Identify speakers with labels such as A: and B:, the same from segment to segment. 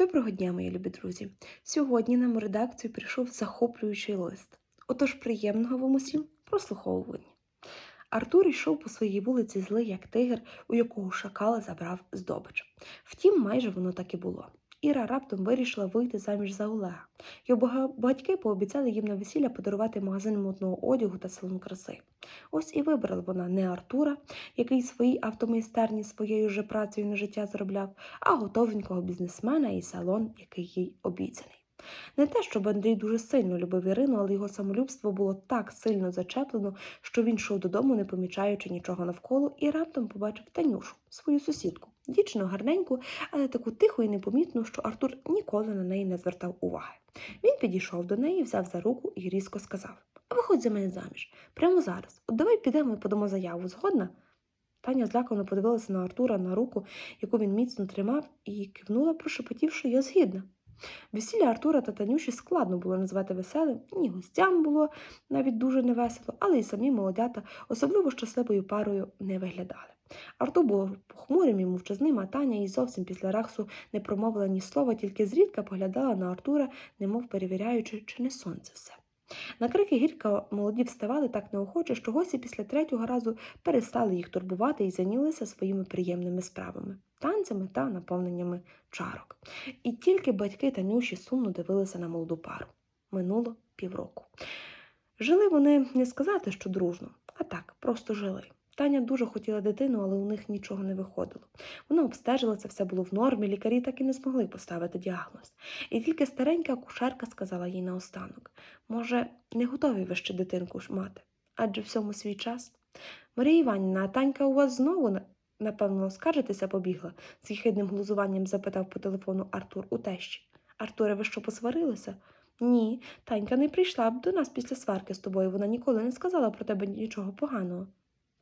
A: Доброго дня, мої любі друзі! Сьогодні нам у редакцію прийшов захоплюючий лист. Отож, приємного вам усім прослуховування. Артур йшов по своїй вулиці злий, як тигр, у якого шакала забрав здобич. Втім, майже воно так і було. Іра раптом вирішила вийти заміж за Олега. Його батьки пообіцяли їм на весілля подарувати магазин модного одягу та салон краси. Ось і вибрала вона не Артура, який своїй автомайстерні своєю же працею на життя заробляв, а готовенького бізнесмена і салон, який їй обіцяний. Не те, щоб Андрій дуже сильно любив Ірину, але його самолюбство було так сильно зачеплено, що він йшов додому, не помічаючи нічого навколо, і раптом побачив Танюшу, свою сусідку, дівчину гарненьку, але таку тиху і непомітну, що Артур ніколи на неї не звертав уваги. Він підійшов до неї, взяв за руку і різко сказав: Виходь за мене заміж, прямо зараз. От давай підемо і подамо заяву, згодна? Таня злякано подивилася на Артура на руку, яку він міцно тримав, і кивнула, прошепотівши, я згідна. Весілля Артура та Танюші складно було назвати веселим, ні гостям було навіть дуже невесело, але й самі молодята особливо щасливою парою не виглядали. Артур був похмурим і мовчазним, а Таня і зовсім після рахсу не промовила ні слова, тільки зрідка поглядала на Артура, немов перевіряючи, чи не сонце все. На крики гірка молоді вставали так неохоче, що гості після третього разу перестали їх турбувати і зайнялися своїми приємними справами, танцями та наповненнями чарок. І тільки батьки Танюші сумно дивилися на молоду пару. Минуло півроку. Жили вони не сказати, що дружно, а так, просто жили. Таня дуже хотіла дитину, але у них нічого не виходило. Вона обстежила це, все було в нормі, лікарі так і не змогли поставити діагноз. І тільки старенька акушерка сказала їй наостанок може, не готові ви ще дитинку мати, адже всьому свій час. Марія Іванівна, а танька у вас знову, напевно, скаржитися побігла? з їхидним глузуванням запитав по телефону Артур у тещі. Артуре, ви що посварилися? Ні, Танька не прийшла б до нас після сварки з тобою. Вона ніколи не сказала про тебе нічого поганого.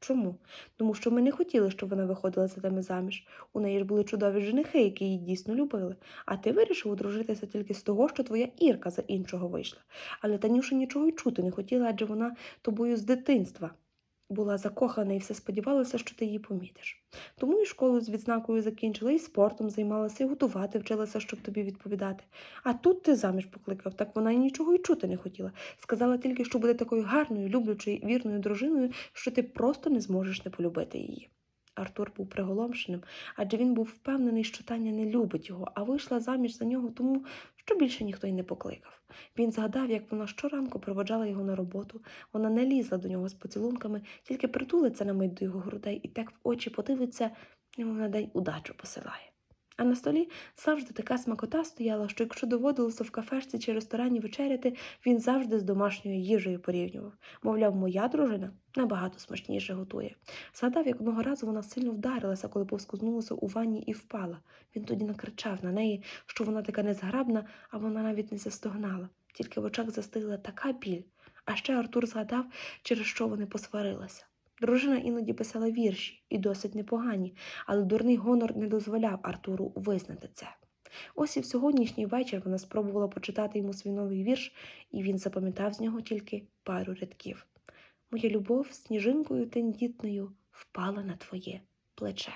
A: Чому? Тому що ми не хотіли, щоб вона виходила за тебе заміж. У неї ж були чудові женихи, які її дійсно любили. А ти вирішив одружитися тільки з того, що твоя Ірка за іншого вийшла. Але Танюша нічого й чути не хотіла, адже вона тобою з дитинства була закохана і все сподівалася, що ти її помітиш. Тому і школу з відзнакою закінчила, і спортом займалася, і готувати вчилася, щоб тобі відповідати. А тут ти заміж покликав, так вона й нічого й чути не хотіла. Сказала тільки, що буде такою гарною, люблячою, вірною дружиною, що ти просто не зможеш не полюбити її. Артур був приголомшеним, адже він був впевнений, що Таня не любить його, а вийшла заміж за нього тому, що більше ніхто й не покликав. Він згадав, як вона щоранку проводжала його на роботу, вона не лізла до нього з поцілунками, тільки притулиться на мить до його грудей і так в очі подивиться, йому на день удачу посилає. А на столі завжди така смакота стояла, що якщо доводилося в кафешці чи ресторані вечеряти, він завжди з домашньою їжею порівнював. Мовляв, моя дружина набагато смачніше готує. Згадав, як одного разу вона сильно вдарилася, коли повскузнулася у ванні і впала. Він тоді накричав на неї, що вона така незграбна, а вона навіть не застогнала. Тільки в очах застигла така біль. А ще Артур згадав, через що вони посварилися. Дружина іноді писала вірші, і досить непогані, але дурний гонор не дозволяв Артуру визнати це. Ось і в сьогоднішній вечір вона спробувала почитати йому свій новий вірш, і він запам'ятав з нього тільки пару рядків. Моя любов сніжинкою тендітною впала на твоє плече.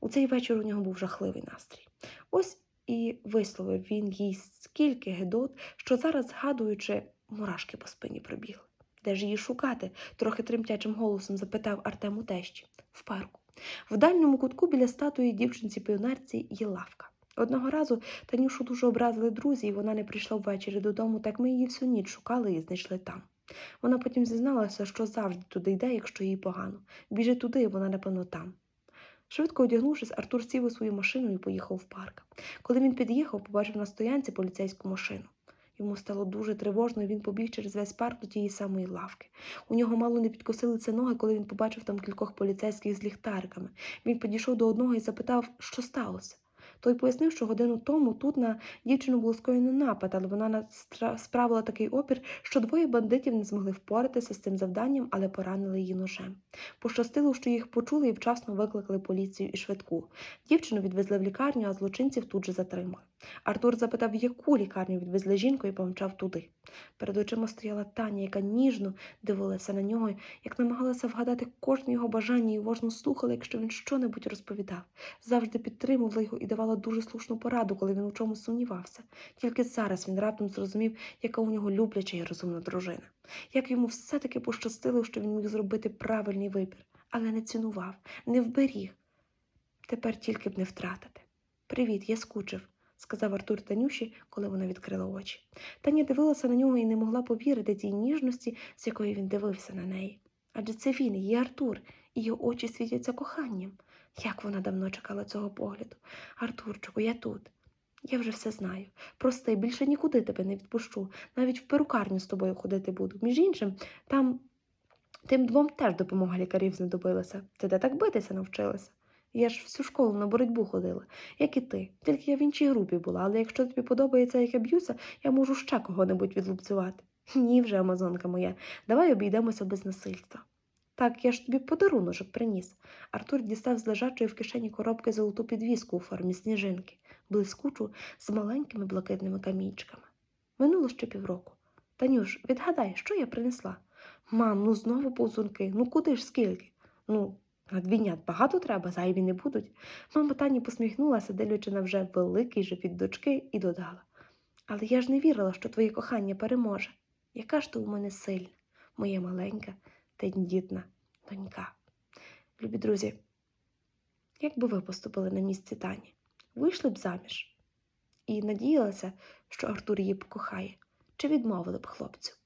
A: У цей вечір у нього був жахливий настрій. Ось і висловив він їй скільки гидот, що зараз, згадуючи, мурашки по спині пробігли. Де ж її шукати? трохи тремтячим голосом запитав Артем у тещі. В парку. В дальньому кутку біля статуї дівчинці піонерці є лавка. Одного разу Танюшу дуже образили друзі, і вона не прийшла ввечері додому, так ми її всю ніч шукали і знайшли там. Вона потім зізналася, що завжди туди йде, якщо їй погано. Біжи туди, вона, напевно, там. Швидко одягнувшись, Артур сів у свою машину і поїхав в парк. Коли він під'їхав, побачив на стоянці поліцейську машину. Йому стало дуже тривожно, і він побіг через весь парк до тієї самої лавки. У нього мало не підкосилися ноги, коли він побачив там кількох поліцейських з ліхтариками. Він підійшов до одного і запитав, що сталося. Той пояснив, що годину тому тут на дівчину було скоєно напад, але вона справила такий опір, що двоє бандитів не змогли впоратися з цим завданням, але поранили її ножем. Пощастило, що їх почули і вчасно викликали поліцію і швидку. Дівчину відвезли в лікарню, а злочинців тут же затримали. Артур запитав, в яку лікарню відвезли жінку і помчав туди. Перед очима стояла Таня, яка ніжно дивилася на нього, як намагалася вгадати кожне його бажання і уважно слухала, якщо він щонебудь розповідав. Завжди підтримувала його і давала дуже слушну пораду, коли він у чомусь сумнівався. Тільки зараз він раптом зрозумів, яка у нього любляча і розумна дружина. Як йому все-таки пощастило, що він міг зробити правильний вибір, але не цінував, не вберіг. Тепер тільки б не втратити. Привіт, я скучив, сказав Артур Танюші, коли вона відкрила очі. Таня дивилася на нього і не могла повірити тій ніжності, з якою він дивився на неї. Адже це він, її Артур, і його очі світяться коханням. Як вона давно чекала цього погляду. Артурчику, я тут. Я вже все знаю. Прости, більше нікуди тебе не відпущу. Навіть в перукарню з тобою ходити буду. Між іншим, там тим двом теж допомога лікарів знадобилася. Ти де так битися навчилася? Я ж всю школу на боротьбу ходила, як і ти. Тільки я в іншій групі була, але якщо тобі подобається, як я б'юся, я можу ще кого-небудь відлупцювати. Ні, вже, амазонка моя, давай обійдемося без насильства. Так, я ж тобі подаруночок приніс. Артур дістав з лежачої в кишені коробки золоту підвіску у формі сніжинки, блискучу з маленькими блакитними камінчиками. Минуло ще півроку. Танюш, відгадай, що я принесла? Мам, ну знову повзунки, ну куди ж скільки? Ну, на двійнят багато треба, зайві не будуть. Мама Тані посміхнулася, дивлячи на вже великий живіт дочки, і додала. Але я ж не вірила, що твоє кохання переможе. Яка ж ти у мене сильна, моя маленька, тендітна донька. Любі друзі, як би ви поступили на місці Тані? Вийшли б заміж і надіялася, що Артур її покохає, чи відмовили б хлопцю?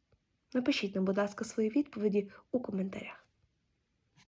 A: Напишіть нам, будь ласка, свої відповіді у коментарях.